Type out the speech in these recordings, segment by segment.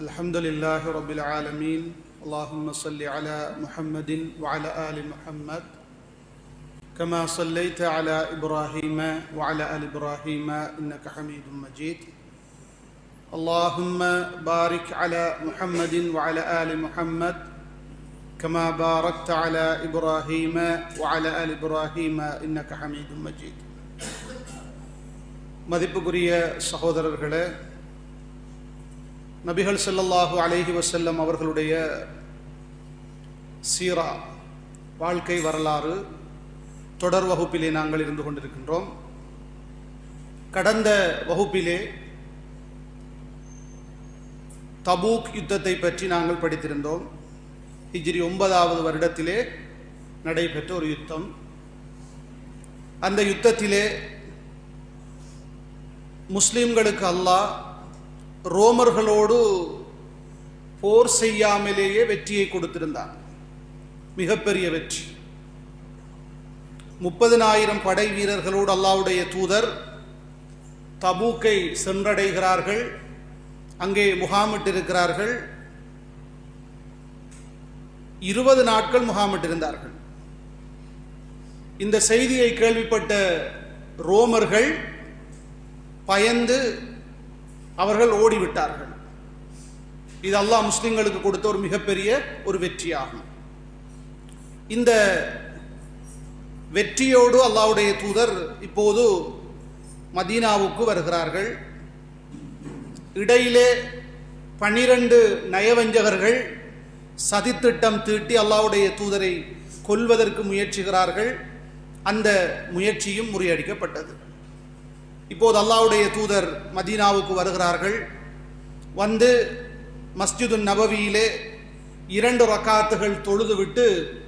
الحمد لله رب العالمين اللهم صل على محمد وعلى ال محمد كما صليت على ابراهيم وعلى ال ابراهيم انك حميد مجيد اللهم بارك على محمد وعلى ال محمد كما باركت على ابراهيم وعلى ال ابراهيم انك حميد مجيد மதிப்புக்குரிய சகோதரர்களே நபிகள் செல்லல்லாஹு அலேஹி வசல்லம் அவர்களுடைய சீரா வாழ்க்கை வரலாறு தொடர் வகுப்பிலே நாங்கள் இருந்து கொண்டிருக்கின்றோம். கடந்த வகுப்பிலே தபூக் யுத்தத்தை பற்றி நாங்கள் படித்திருந்தோம். ஹிஜ்ரி ஒன்பதாவது வருடத்திலே நடைபெற்ற ஒரு யுத்தம். அந்த யுத்தத்திலே முஸ்லிம்களுக்கு அல்லாஹ் ரோமர்களோடு போர் செய்யாமலேயே வெற்றியை கொடுத்திருந்தான். மிகப்பெரிய வெற்றி. முப்பதினாயிரம் படை வீரர்களோடு அல்லாவுடைய தூதர் தபூக்கை சென்றடைகிறார்கள். அங்கே முகாமிட்டிருக்கிறார்கள். இருபது நாட்கள் முகாமிட்டிருந்தார்கள். இந்த செய்தியை கேள்விப்பட்ட ரோமர்கள் பயந்து அவர்கள் ஓடிவிட்டார்கள். இது அல்லாஹ் முஸ்லிம்களுக்கு கொடுத்த ஒரு மிகப்பெரிய ஒரு வெற்றியாகும். இந்த வெற்றியோடு அல்லாவுடைய தூதர் இப்போது மதீனாவுக்கு வருகிறார்கள். இடையிலே பனிரெண்டு நயவஞ்சகர்கள் சதித்திட்டம் தீட்டி அல்லாவுடைய தூதரை கொல்வதற்கு முயற்சிகிறார்கள். அந்த முயற்சியும் முறியடிக்கப்பட்டது. இப்போது அல்லாவுடைய தூதர் மதீனாவுக்கு வருகிறார்கள். வந்து மஸ்ஜிது நபவியிலே இரண்டு ரக்காத்துகள் தொழுதுவிட்டு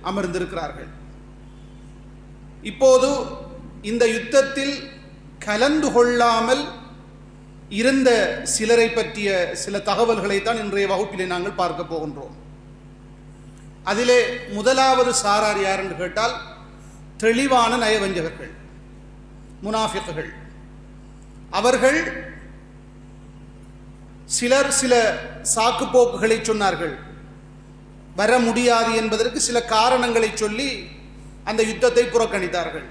அமர்ந்திருக்கிறார்கள். இப்போது இந்த யுத்தத்தில் கலந்து கொள்ளாமல் இருந்த சிலரை பற்றிய சில தகவல்களை தான் இன்றைய வகுப்பிலே நாங்கள் பார்க்க போகின்றோம். அதிலே முதலாவது சாரார் யார் என்று கேட்டால் தெளிவான நயவஞ்சகர்கள் முனாஃபிக்குகள். அவர்கள் சிலர் சில சாக்கு போக்குகளை சொன்னார்கள். வர முடியாது என்பதற்கு சில காரணங்களை சொல்லி அந்த யுத்தத்தை புறக்கணித்தார்கள்.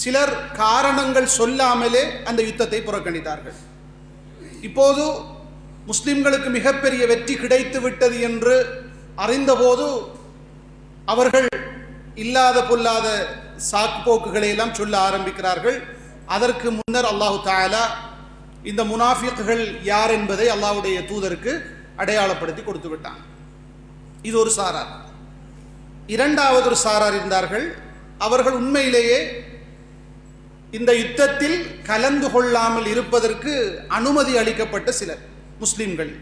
சிலர் காரணங்கள் சொல்லாமலே அந்த யுத்தத்தை புறக்கணித்தார்கள். இப்போது முஸ்லிம்களுக்கு மிகப்பெரிய வெற்றி கிடைத்து விட்டது என்று அறிந்தபோது அவர்கள் இல்லாத பொல்லாத சாக்கு போக்குகளை எல்லாம் சொல்ல ஆரம்பிக்கிறார்கள். அதற்கு முன்னர் அல்லாஹு தாலா இந்த முனாஃபிக்குகள் யார் என்பதை அல்லாஹுடைய தூதருக்கு அடையாளப்படுத்தி கொடுத்து விட்டான். இது ஒரு சாரார். இரண்டாவது ஒரு சாரார் இருந்தார்கள். அவர்கள் உண்மையிலேயே இந்த யுத்தத்தில் கலந்து கொள்ளாமல் இருப்பதற்கு அனுமதி அளிக்கப்பட்ட சிலர் முஸ்லிம்கள்.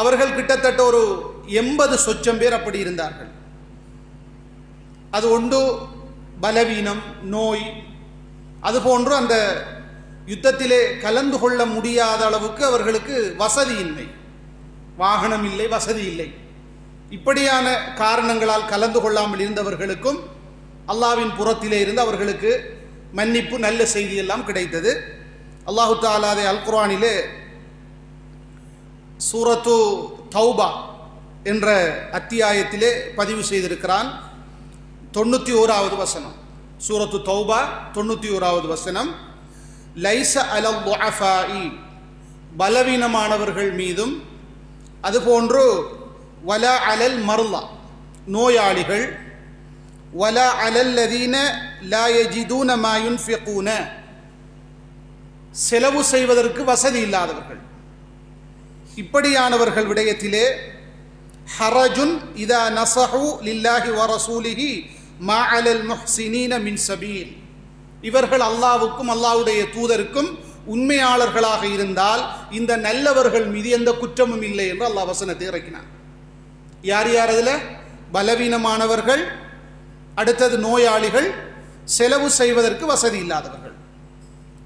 அவர்கள் கிட்டத்தட்ட ஒரு எண்பது சொச்சம் பேர் அப்படி இருந்தார்கள். அது ஒன்று பலவீனம் நோய் அதுபோன்று அந்த யுத்தத்திலே கலந்து கொள்ள முடியாத அளவுக்கு அவர்களுக்கு வசதி இல்லை வாகனம் இல்லை வசதி இல்லை இப்படியான காரணங்களால் கலந்து கொள்ளாமல் இருந்தவர்களுக்கும் அல்லாவின் புறத்திலே இருந்து அவர்களுக்கு மன்னிப்பு நல்ல செய்தி எல்லாம் கிடைத்தது. அல்லாஹு தாலாதே அல்குரானிலே சூரத்து தௌபா என்ற அத்தியாயத்திலே பதிவு செய்திருக்கிறான். தொண்ணூற்றி ஓராவது வசனம். சூரத்து தௌபா தொண்ணூற்றி ஓராவது வசனம். லைச அலல் பலவீனமானவர்கள் மீதும் அதுபோன்று வல அலல் மர்லா நோயாளிகள் வல அலல்லதீன லா யஜிதூன மா செலவு செய்வதற்கு வசதி இல்லாதவர்கள். இப்படியானவர்கள் விடயத்திலே ஹரஜுன் இதா நசஹு லில்லாஹி வரசூலிஹி மா அலல் முஹ்சினீன மின் சபீல். இவர்கள் அல்லாவுக்கும் அல்லாவுடைய தூதருக்கும் உண்மையாளர்களாக இருந்தால் இந்த நல்லவர்கள் மீது எந்த குற்றமும் இல்லை என்று அல்லாஹ் வசனத்தை இறக்கினான். யார் யார் அதில்? பலவீனமானவர்கள் அடுத்தது நோயாளிகள் செலவு செய்வதற்கு வசதி இல்லாதவர்கள்.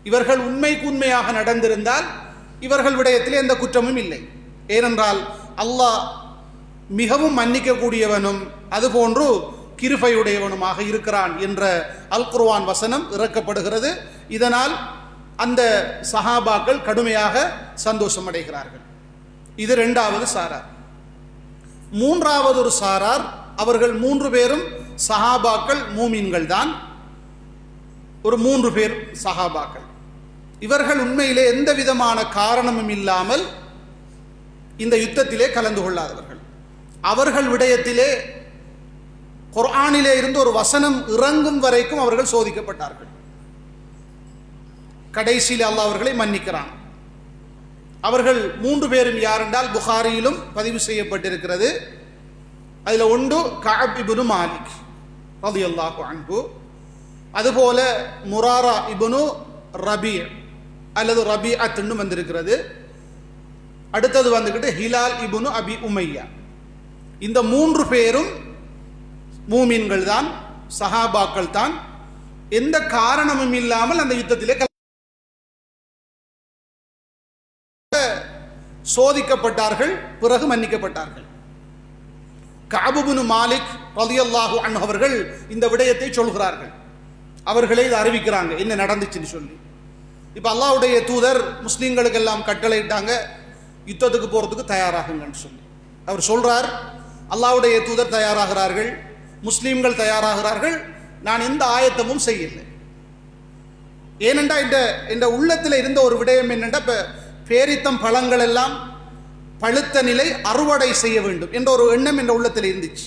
இவர்கள் உண்மைக்கு உண்மையாக நடந்திருந்தால் இவர்கள் விடயத்தில் எந்த குற்றமும் இல்லை. ஏனென்றால் அல்லாஹ் மிகவும் மன்னிக்கக்கூடியவனும் அதுபோன்று கிருபையுடையவனுமாக இருக்கிறான் என்ற அல் குர்வான் வசனம் இறக்கப்படுகிறது. இதனால் அந்த சஹாபாக்கள் கடுமையாக சந்தோஷம் அடைகிறார்கள் இது ரெண்டாவது சாரார் மூன்றாவது ஒரு சாரார் அவர்கள் மூன்று பேரும் சஹாபாக்கள் மூமின்கள் தான் ஒரு மூன்று பேர் சஹாபாக்கள். இவர்கள் உண்மையிலே எந்த விதமான காரணமும் இல்லாமல் இந்த யுத்தத்திலே கலந்து கொள்ளாதவர்கள். அவர்கள் விடயத்திலே குர்ஆனிலே இருந்து ஒரு வசனம் இறங்கும் வரைக்கும் அவர்கள் சோதிக்கப்பட்டார்கள். கடைசியில் அல்லாஹ் அவர்களை மன்னிக்கிறான். அவர்கள் மூன்று பேரும் யார் என்றால் புகாரியிலும் பதிவு செய்யப்பட்டிருக்கிறது. அதில் ஒன்று கஅப் இபுனு மாலிக் ரலியல்லாஹு அன்பு அதுபோல முராரா இபுனு ரபி அல்லது ரபி அத்துன்னு வந்திருக்கிறது. அடுத்தது வந்துக்கிட்டு ஹிலால் இபுனு அபி உமையா. இந்த மூன்று பேரும் மூமீன்கள் தான் சஹாபாக்கள் தான் எந்த காரணமும் இல்லாமல் அந்த யுத்தத்திலே சோதிக்கப்பட்டார்கள் பிறகு மன்னிக்கப்பட்டார்கள். காபுபுனு மாலிக் ரலியல்லாஹு அன் அவர்கள் இந்த விடயத்தை சொல்கிறார்கள். அவர்களே இதை அறிவிக்கிறாங்க என்ன நடந்துச்சுன்னு சொல்லி. இப்போ அல்லாவுடைய தூதர் முஸ்லீம்களுக்கு எல்லாம் கட்டளையிட்டாங்க யுத்தத்துக்கு போகிறதுக்கு தயாராகுங்கன்னு சொல்லி. அவர் சொல்றார் அல்லாவுடைய தூதர் தயாராகிறார்கள் முஸ்லீம்கள் தயாராகிறார்கள். நான் எந்த ஆயத்தமும் செய்யலை ஏனென்றா இந்த இந்த உள்ளத்தில் இருந்த ஒரு விடயம் என்னென்றா இப்போ பேரித்தம் பழங்கள் எல்லாம் பழுத்த நிலை அறுவடை செய்ய வேண்டும் என்ற ஒரு எண்ணம் என்ற உள்ளத்தில் இருந்துச்சு.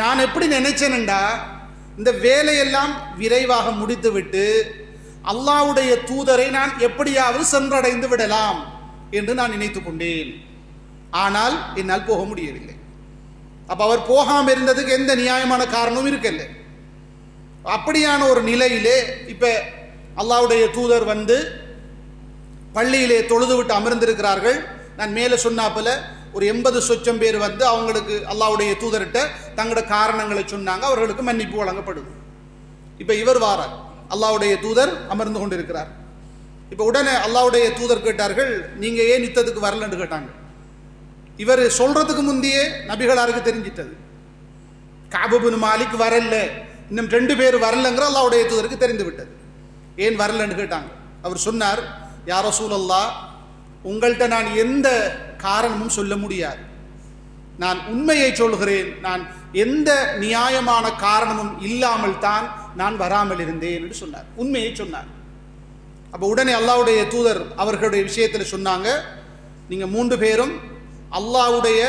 நான் எப்படி நினைச்சேனண்டா இந்த வேலையெல்லாம் விரைவாக முடித்துவிட்டு அல்லாவுடைய தூதரை நான் எப்படியாவது சென்றடைந்து விடலாம் என்று நான் நினைத்து கொண்டேன். ஆனால் என்னால் போக முடியவில்லை. அப்போ அவர் போகாமல் இருந்ததுக்கு எந்த நியாயமான காரணமும் இருக்கல. அப்படியான ஒரு நிலையிலே இப்போ அல்லாவுடைய தூதர் வந்து பள்ளியிலே தொழுது விட்டு அமர்ந்திருக்கிறார்கள். நான் மேலே சொன்னாப்பில் ஒரு எண்பது சொச்சம் பேர் வந்து அவங்களுக்கு அல்லாவுடைய தூதர்கிட்ட தங்களோட காரணங்களை சொன்னாங்க அவர்களுக்கு மன்னிப்பு வழங்கப்படுது இப்போ இவர் வாரார் அல்லாவுடைய தூதர் அமர்ந்து கொண்டிருக்கிறார். இப்போ உடனே அல்லாவுடைய தூதர் கேட்டார்கள் நீங்கள் ஏன் யுத்தத்துக்கு வரலன்னு கேட்டாங்க. இவர் சொல்றதுக்கு முந்தையே நபிகளாருக்கு தெரிஞ்சிட்டது. காபுபின் மாலிக் வரல. இன்னும் ரெண்டு பேர் வரலங்கிற அல்லாவுடைய தூதருக்கு தெரிந்து விட்டது ஏன் வரலன்னு கேட்டாங்க. அவர் சொன்னார் யாரோ சூழல்லா உங்கள்கிட்ட நான் எந்த காரணமும் சொல்ல முடியாது. நான் உண்மையை சொல்கிறேன். நான் எந்த நியாயமான காரணமும் இல்லாமல் தான் நான் வராமல் இருந்தேன் என்று சொன்னார். உண்மையை சொன்னார். அப்போ உடனே அல்லாவுடைய தூதர் அவர்களுடைய விஷயத்தில் சொன்னாங்க நீங்கள் மூன்று பேரும் அல்லாஹ்வுடைய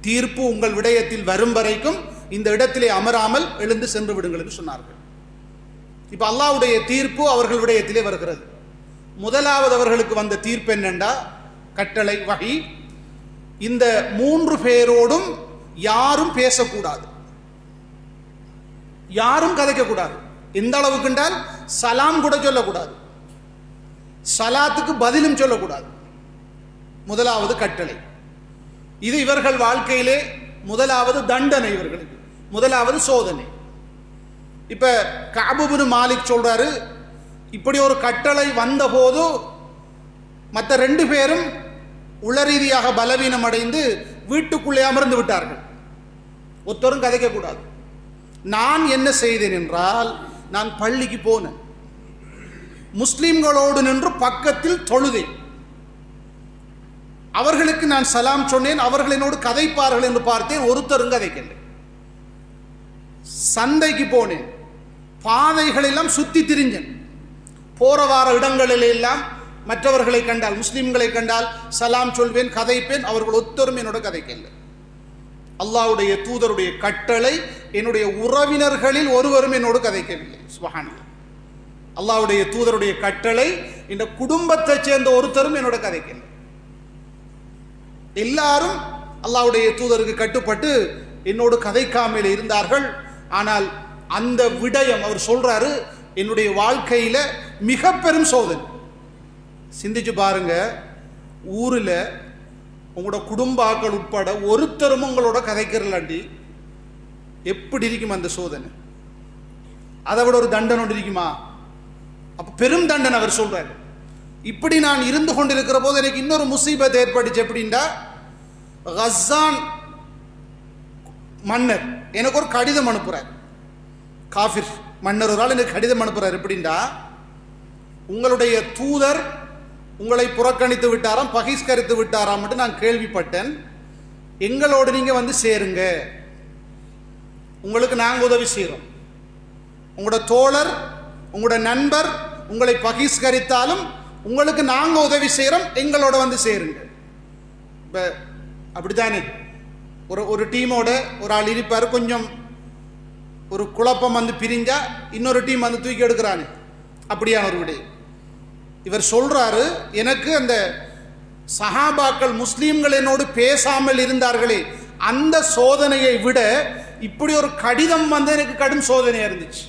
தீர்ப்பு உங்கள் விடயத்தில் வரும் வரைக்கும் இந்த இடத்திலே அமராமல் எழுந்து சென்று விடுங்கள் என்று சொன்னார்கள். இப்போ அல்லாஹ்வுடைய தீர்ப்பு அவர்கள் விடயத்திலே வருகிறது. முதலாவது அவர்களுக்கு வந்த தீர்ப்பு என்னென்றா? கட்டளை வகை. இந்த மூன்று பேரோடும் யாரும் பேசக்கூடாது. யாரும் கதைக்கக்கூடாது. எந்த அளவுக்கு என்றால் சலாம் கூட சொல்லக்கூடாது. சலாத்துக்கு பதிலும் சொல்லக்கூடாது. முதலாவது கட்டளை. இது இவர்கள் வாழ்க்கையிலே முதலாவது தண்டனை இவர்களுக்கு. முதலாவது சோதனை. இப்ப காபுபுனு மாலிக் சொல்றாரு இப்படி ஒரு கட்டளை வந்தபோது மற்ற ரெண்டு பேரும் உளரீதியாக பலவீனம் அடைந்து வீட்டுக்குள்ளே அமர்ந்து விட்டார்கள். ஒருத்தரும் கதைக்கக்கூடாது நான் என்ன செய்தேன் என்றால் நான் பள்ளிக்கு போனேன். முஸ்லிம்களோடு நின்று பக்கத்தில் தொழுதேன். அவர்களுக்கு நான் சலாம் சொன்னேன் அவர்கள் என்னோடு கதைப்பார்கள் என்று பார்த்தேன் ஒருத்தரும் கதைக்கலை சந்தைக்கு போனேன். பாதைகளெல்லாம் சுத்தி திரிஞ்சேன். போற வார இடங்களில் எல்லாம் மற்றவர்களை கண்டால் முஸ்லிம்களை கண்டால் சலாம் சொல்வேன் கதைப்பேன் அவர்கள் ஒத்தரும் என்னோட கதைக்கல்ல அல்லாஹ்வுடைய தூதருடைய கட்டளை என்னுடைய உறவினர்களில் ஒருவரும் என்னோடு கதைக்கவில்லை. சுபஹானல்லாஹ். அல்லாவுடைய தூதருடைய கட்டளை இந்த குடும்பத்தைச் சேர்ந்த ஒருத்தரும் என்னோட கதைக்கல்ல எல்லாரும் அல்லாவுடைய தூதருக்கு கட்டுப்பட்டு என்னோடு கதைக்காமல் இருந்தார்கள். ஆனால் அந்த விடயம் அவர் சொல்றாரு என்னுடைய வாழ்க்கையில மிக பெரும் சோதனை. சிந்திச்சு பாருங்க ஊரில் உங்களோட குடும்பாக்கள் உட்பட ஒருத்தரும் உங்களோட கதைக்கிறலாண்டி. எப்படி இருக்கும் அந்த சோதனை? அதை விட ஒரு தண்டனை ஒன்று இருக்குமா? அப்ப பெரும் தண்டனை அவர் சொல்றாரு. இப்படி நான் இருந்து கொண்டிருக்கிற போது எனக்கு இன்னொரு முசீபத் ஏற்பட்டுச்சு எப்படின்னா கஸ்ஸான் மன்னர். எனக்கு ஒரு கடிதம் அனுப்புகிறார் காஃபிர் மன்னர் ஒரு ஆள் எனக்கு கடிதம் அனுப்புகிறார் எப்படின்னா உங்களுடைய தூதர் உங்களை புறக்கணித்து விட்டாராம் பகிஷ்கரித்து விட்டாராம் மட்டும் நான் கேள்விப்பட்டேன். எங்களோடு நீங்கள் வந்து சேருங்க. உங்களுக்கு நாங்கள் உதவி செய்கிறோம் உங்களோட தோழர் உங்களோட நண்பர் உங்களை பகிஷ்கரித்தாலும் உங்களுக்கு நாங்கள் உதவி செய்கிறோம் எங்களோட வந்து சேருங்க. இப்போ அப்படித்தானே? ஒரு ஒரு டீமோட ஒரு ஆள் இருப்பார் கொஞ்சம் ஒரு குழப்பம் வந்து பிரிஞ்சா இன்னொரு டீம் வந்து தூக்கி எடுக்கிறானே. அப்படியான ஒரு விடை. இவர் சொல்றாரு எனக்கு அந்த சஹாபாக்கள் முஸ்லீம்கள் என்னோடு பேசாமல் இருந்தார்களே அந்த சோதனையை விட இப்படி ஒரு கடிதம் வந்து எனக்கு கடும் சோதனையாக இருந்துச்சு.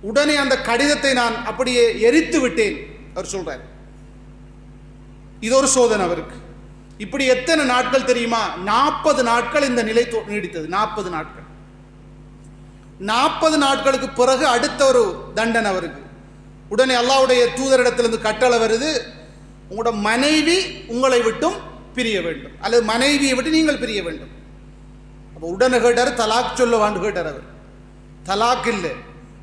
உடனே அந்த கடிதத்தை நான் அப்படியே எரித்து விட்டேன் அவர் சொல்றார். இது ஒரு சோதனை அவருக்கு. இப்படி எத்தனை நாட்கள் தெரியுமா? நாற்பது நாட்கள் இந்த நிலை தொ- நீடித்தது. நாற்பது நாட்கள். நாற்பது நாட்களுக்கு பிறகு அடுத்த ஒரு தண்டனை அவருக்கு உடனே அல்லாவுடைய தூதரிடத்திலிருந்து கட்டளை வருது உங்களோட மனைவி உங்களை விட்டும் பிரிய வேண்டும். அல்லது மனைவியை விட்டு நீங்கள் பிரிய வேண்டும். அப்போ உடனே கேட்டார் தலாக் சொல்ல வாண்டு கேட்டார் அவர். தலாக் இல்லை.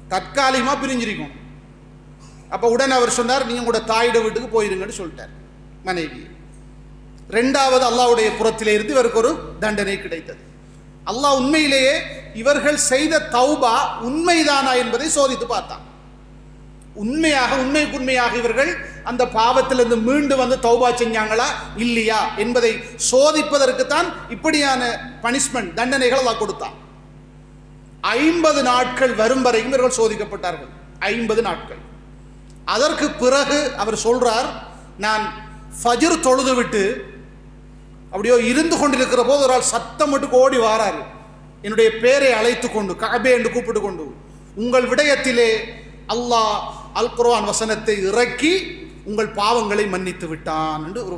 தற்காலிகமாக பிரிஞ்சிருக்கும். அப்போ உடனே அவர் சொன்னார் நீங்கள் உங்களோட தாயிட வீட்டுக்கு போயிருங்கன்னு சொல்லிட்டார் மனைவி. ரெண்டாவது அல்லாவுடைய புறத்திலே இருந்து இவருக்கு ஒரு தண்டனை கிடைத்தது. அல்லாஹ் உண்மையிலேயே இவர்கள் செய்த தௌபா உண்மைதானா என்பதை சோதித்து பார்த்தான். உண்மையாக உண்மைக்கு உண்மையாக இவர்கள் அந்த பாவத்திலிருந்து மீண்டு வந்து தௌபா செஞ்சாங்களா? இல்லையா? என்பதை சோதிப்பதற்குத்தான் இப்படியான பனிஷ்மெண்ட் தண்டனைகள் அல்லாஹ் கொடுத்தான். ஐம்பது நாட்கள் வரும் வரைக்கும் இவர்கள் சோதிக்கப்பட்டார்கள். ஐம்பது நாட்கள். அதற்கு பிறகு அவர் சொல்றார் நான் ஃபஜிர் தொழுது விட்டு அப்படியோ இருந்து கொண்டிருக்கிற போது ஒரு ஆள் சத்தம் மட்டும் ஓடி வாராரு. என்னுடைய பேரை அழைத்து கொண்டு கபே என்று கூப்பிட்டு கொண்டு உங்கள் விடயத்திலே அல்லாஹ் அல் குர்வான் வசனத்தை இறக்கி உங்கள் பாவங்களை மன்னித்து விட்டான் என்று ஒரு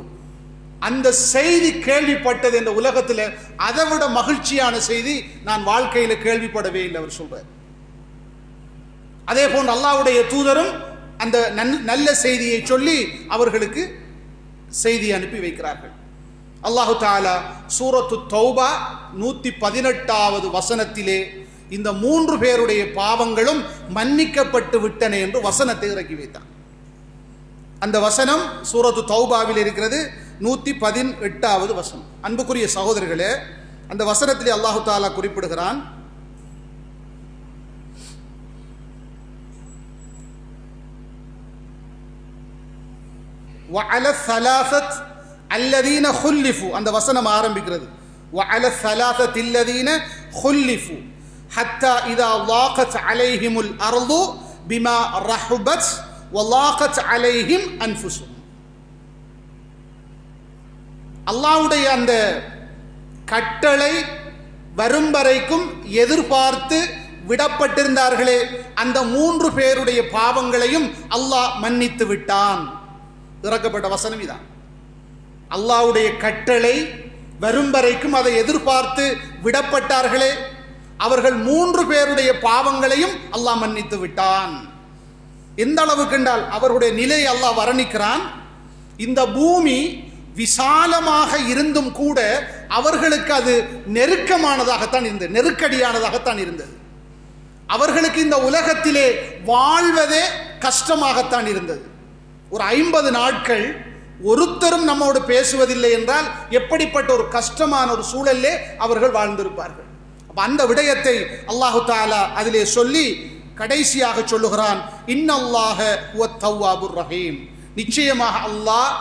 அந்த செய்தி கேள்விப்பட்டது இந்த உலகத்தில் அதை விட மகிழ்ச்சியான செய்தி நான் வாழ்க்கையில் கேள்விப்படவே இல்லை அவர் சொல்றார். அதே போன்று அல்லாவுடைய தூதரும் அந்த நல்ல செய்தியை சொல்லி அவர்களுக்கு செய்தி அனுப்பி வைக்கிறார்கள். அல்லாஹு தாலா சூரத்து தௌபா நூத்தி பதினெட்டாவது வசனத்திலே இந்த மூன்று பேருடைய பாவங்களும் மன்னிக்கப்பட்டு விட்டன என்று வசனத்தை இறக்கி வைத்தார் அந்த வசனம் சூரத்து தௌபாவில் இருக்கிறது நூத்தி பதினெட்டாவது வசனம் அன்புக்குரிய சகோதரர்களே அந்த வசனத்திலே அல்லாஹு தாலா குறிப்பிடுகிறான் وعلى الثلاثة الذين خلفوا அந்த வசனம் ஆரம்பிக்கிறது وعلى الثلاثة الذين خلفوا حتى إذا ضاقت عليهم الأرض بما رحبت وضاقت عليهم أنفسهم அல்லாஹ்வுடைய அந்த கட்டளை வரும் வரைக்கும் எதிர்பார்த்து விடப்பட்டிருந்தார்களே அந்த மூன்று பேருடைய பாவங்களையும் அல்லாஹ் மன்னித்து விட்டான் இறக்கப்பட்ட வசனம் இதான் அல்லாஹ்வுடைய கட்டளை வரும் வரைக்கும் அதை எதிர்பார்த்து விடப்பட்டார்களே. அவர்கள் மூன்று பேருடைய பாவங்களையும் அல்லாஹ் மன்னித்து விட்டான். எந்த அளவுக்கு என்றால் அவருடைய நிலை அல்லாஹ் வர்ணிக்கிறான். இந்த பூமி விசாலமாக இருந்தும் கூட அவர்களுக்கு அது நெருக்கமானதாகத்தான் இருந்தது நெருக்கடியானதாகத்தான் இருந்தது. அவர்களுக்கு இந்த உலகத்திலே வாழ்வதே கஷ்டமாகத்தான் இருந்தது. ஒரு ஐம்பது நாட்கள் ஒருத்தரும் நம்மோடு பேசுவதில்லை என்றால் எப்படிப்பட்ட ஒரு கஷ்டமான ஒரு சூழலிலே அவர்கள் வாழ்ந்திருப்பார்கள். அந்த விடயத்தை அல்லாஹு தாலா அதிலே சொல்லி கடைசியாக சொல்லுகிறான் இன்னல்லாக ஹுவ ரஹீம். நிச்சயமாக அல்லாஹ்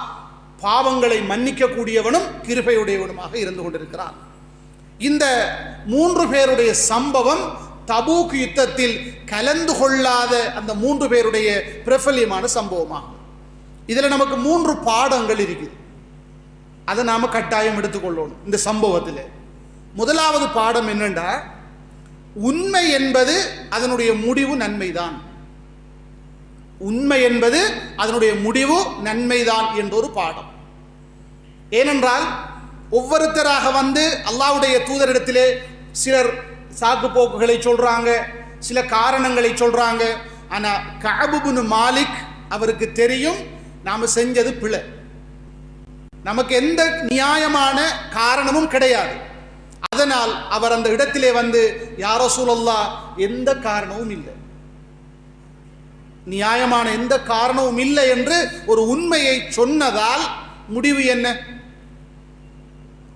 பாவங்களை மன்னிக்க கூடியவனும் கிருபையுடையவனுமாக இருந்து கொண்டிருக்கிறான். இந்த மூன்று பேருடைய சம்பவம் தபூக் யுத்தத்தில் கலந்து கொள்ளாத அந்த மூன்று பேருடைய பிரபல்யமான சம்பவமாகும். இதில் நமக்கு மூன்று பாடங்கள் இருக்குது. அதை நாம் கட்டாயம் எடுத்துக்கொள்ளணும் இந்த சம்பவத்தில். முதலாவது பாடம் என்னண்டா உண்மை என்பது அதனுடைய முடிவு நன்மைதான். உண்மை என்பது அதனுடைய முடிவு நன்மைதான் என்ற ஒரு பாடம். ஏனென்றால் ஒவ்வொருத்தராக வந்து அல்லாவுடைய தூதரிடத்திலே சிலர் சாக்கு போக்குகளை சொல்கிறாங்க சில காரணங்களை சொல்கிறாங்க ஆனால் கஅபுபுனு மாலிக் அவருக்கு தெரியும் நாம செஞ்சது பிழை. நமக்கு எந்த நியாயமான காரணமும் கிடையாது. அதனால் அவர் அந்த இடத்திலே வந்து யாரோ சூழல்லா எந்த காரணமும் இல்லை. நியாயமான எந்த காரணமும் இல்லை என்று ஒரு உண்மையை சொன்னதால் முடிவு என்ன?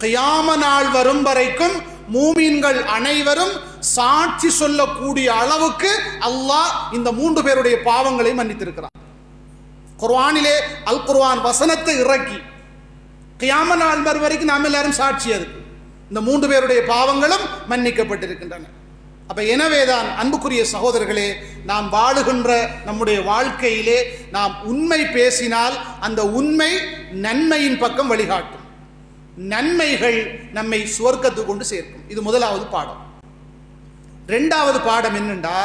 கியாம நாள் வரும் வரைக்கும் மூமீன்கள் அனைவரும் சாட்சி சொல்லக்கூடிய அளவுக்கு அல்லாஹ் இந்த மூன்று பேருடைய பாவங்களை மன்னித்திருக்கிறான். குர்வானிலே அல் குர்வான் வசனத்தை இறக்கி கியாம நாள் மறு வரைக்கும் நாம் எல்லாரும் சாட்சி அதுக்கு இந்த மூன்று பேருடைய பாவங்களும் மன்னிக்கப்பட்டிருக்கின்றன. அப்ப எனவேதான் அன்புக்குரிய சகோதரர்களே நாம் வாழுகின்ற நம்முடைய வாழ்க்கையிலே நாம் உண்மை பேசினால் அந்த உண்மை நன்மையின் பக்கம் வழிகாட்டும். நன்மைகள் நம்மை சுவர்க்கத்து கொண்டு சேர்க்கும். இது முதலாவது பாடம். ரெண்டாவது பாடம் என்னண்டா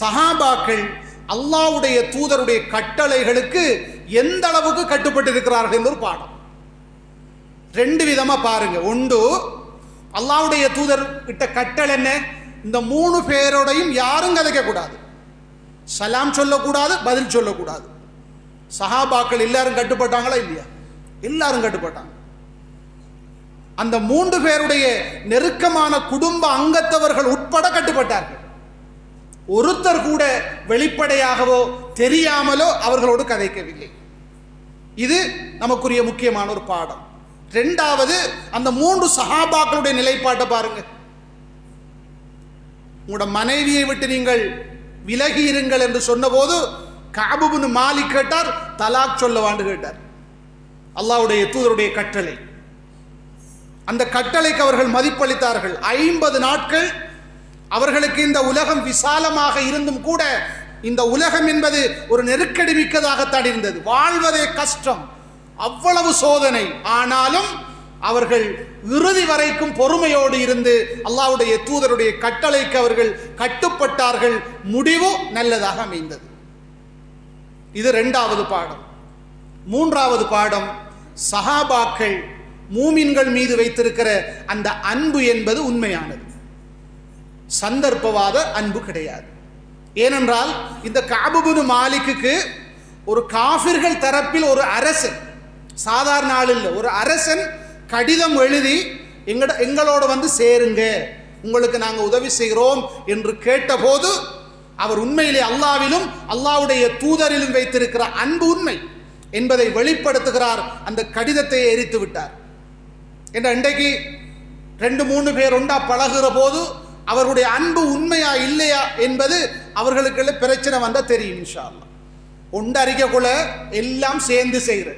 சஹாபாக்கள் அல்லாஹ்வுடைய தூதருடைய கட்டளைகளுக்கு எந்த அளவுக்கு கட்டுப்பட்டு இருக்கிறார்கள் என்று ஒரு பாடம். ரெண்டு விதமா பாருங்க. ஒன்று அல்லாஹ்வுடைய தூதர் கிட்ட கட்டளை என்ன? இந்த மூணு பேரோடையும் யாரும் கதைக்க கூடாது சலாம் சொல்லக்கூடாது பதில் சொல்லக்கூடாது. சஹாபாக்கள் எல்லாரும் கட்டுப்பட்டாங்களா இல்லையா? எல்லாரும் கட்டுப்பட்டாங்க. அந்த மூன்று பேருடைய நெருக்கமான குடும்ப அங்கத்தவர்கள் உட்பட கட்டுப்பட்டார்கள். ஒருத்தர் கூட வெளிப்படையாகவோ தெரியாமலோ அவர்களோடு கதைக்கவில்லை. இது நமக்குரிய முக்கியமான ஒரு பாடம். ரெண்டாவது அந்த மூன்று சஹாபாக்களுடைய நிலைப்பாட்டை பாருங்க. உங்களோட மனைவியை விட்டு நீங்கள் விலகி இருங்கள் என்று சொன்னபோது காபுபின் மாலிக் கேட்டார் தலாக் சொல்லவாண்டு கேட்டார். அல்லாவுடைய தூதருடைய கட்டளை. அந்த கட்டளைக்கு அவர்கள் மதிப்பளித்தார்கள். ஐம்பது நாட்கள் அவர்களுக்கு இந்த உலகம் விசாலமாக இருந்தும் கூட இந்த உலகம் என்பது ஒரு நெருக்கடி மிக்கதாகத்தான் இருந்தது. வாழ்வதே கஷ்டம். அவ்வளவு சோதனை. ஆனாலும் அவர்கள் இறுதி வரைக்கும் பொறுமையோடு இருந்து அல்லாவுடைய தூதருடைய கட்டளைக்கு அவர்கள் கட்டுப்பட்டார்கள். முடிவு நல்லதாக அமைந்தது. இது ரெண்டாவது பாடம். மூன்றாவது பாடம் சஹாபாக்கள் மூமின்கள் மீது வைத்திருக்கிற அந்த அன்பு என்பது உண்மையானது. சந்தர்ப்பவாத அன்பு கிடையாது. ஏனென்றால் இந்த காபுபுனு மாலிக்குக்கு ஒரு காஃபிர்கள் தரப்பில் ஒரு அரசன் சாதாரண ஆள் இல்லை ஒரு அரசன் கடிதம் எழுதி எங்கட எங்களோட வந்து சேருங்க உங்களுக்கு நாங்கள் உதவி செய்கிறோம் என்று கேட்டபோது அவர் உண்மையிலே அல்லாவிலும் அல்லாவுடைய தூதரிலும் வைத்திருக்கிற அன்பு உண்மை என்பதை வெளிப்படுத்துகிறார் அந்த கடிதத்தை எரித்து விட்டார். என்ற இன்றைக்கு ரெண்டு மூணு பேர் உண்டா பழகுற போது அவர்களுடைய அன்பு உண்மையா இல்லையா என்பது அவர்களுக்குள்ள பிரச்சனை வந்தால் தெரியும் இன்ஷா அல்லாஹ் உண்டு அறிக்கைக்குள்ள எல்லாம் சேர்ந்து செய்கிற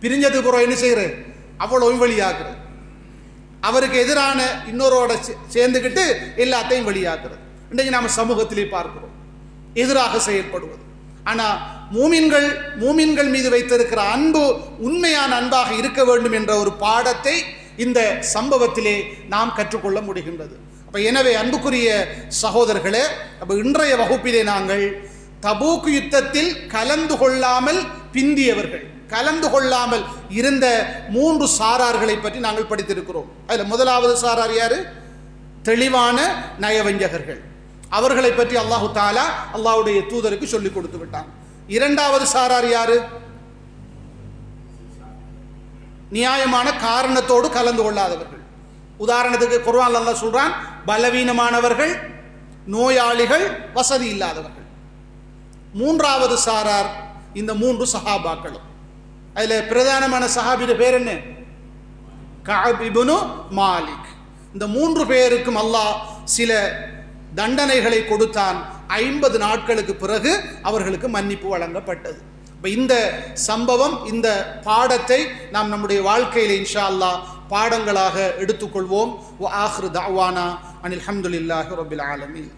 பிரிஞ்சதுக்கு அப்புறம் என்ன செய்கிற அவ்வளோ வெளியாகிறது அவருக்கு எதிரான இன்னொருவோட சே- சேர்ந்துக்கிட்டு எல்லாத்தையும் வெளியாகிறது இன்றைக்கு நாம் சமூகத்திலே பார்க்கிறோம். எதிராக செயல்படுவது. ஆனால் மூமின்கள் மூமின்கள் மீது வைத்திருக்கிற அன்பு உண்மையான அன்பாக இருக்க வேண்டும் என்ற ஒரு பாடத்தை இந்த சம்பவத்திலே நாம் கற்றுக்கொள்ள முடிகின்றது. அப்போ எனவே அன்புக்குரிய சகோதரர்களே அப்போ இன்றைய வகுப்பிலே நாங்கள் தபூக் யுத்தத்தில் கலந்து கொள்ளாமல் பிந்தியவர்கள் கலந்து கொள்ளாமல் இருந்த மூன்று சாரார்களை பற்றி நாங்கள் படித்திருக்கிறோம். அதில் முதலாவது சாரார் யார்? தெளிவான நயவஞ்சகர்கள். அவர்களை பற்றி அல்லாஹு தாலா அல்லாஹுடைய தூதருக்கு சொல்லிக் கொடுத்து விட்டான். இரண்டாவது சாரார் யாரு? நியாயமான காரணத்தோடு கலந்து கொள்ளாதவர்கள். உதாரணத்துக்கு குர்வான் அல்லா சொல்றான் பலவீனமானவர்கள் நோயாளிகள் வசதி இல்லாதவர்கள். மூன்றாவது சாரார் இந்த மூன்று சஹாபாக்களும். அதில் பிரதானமான சஹாபிட பேர் என்ன? கஅப் மாலிக். இந்த மூன்று பேருக்கும் அல்லாஹ் சில தண்டனைகளை கொடுத்தான். ஐம்பது நாட்களுக்கு பிறகு அவர்களுக்கு மன்னிப்பு வழங்கப்பட்டது. இப்போ இந்த சம்பவம் இந்த பாடத்தை நாம் நம்முடைய வாழ்க்கையில இன்ஷா அல்லாஹ் பாடங்களாக எடுத்துக்கொள்வோம். ஆஹ்ரு தாவானா அனில் ஹம்துல்லாஹி ரபில் ஆலமீன்.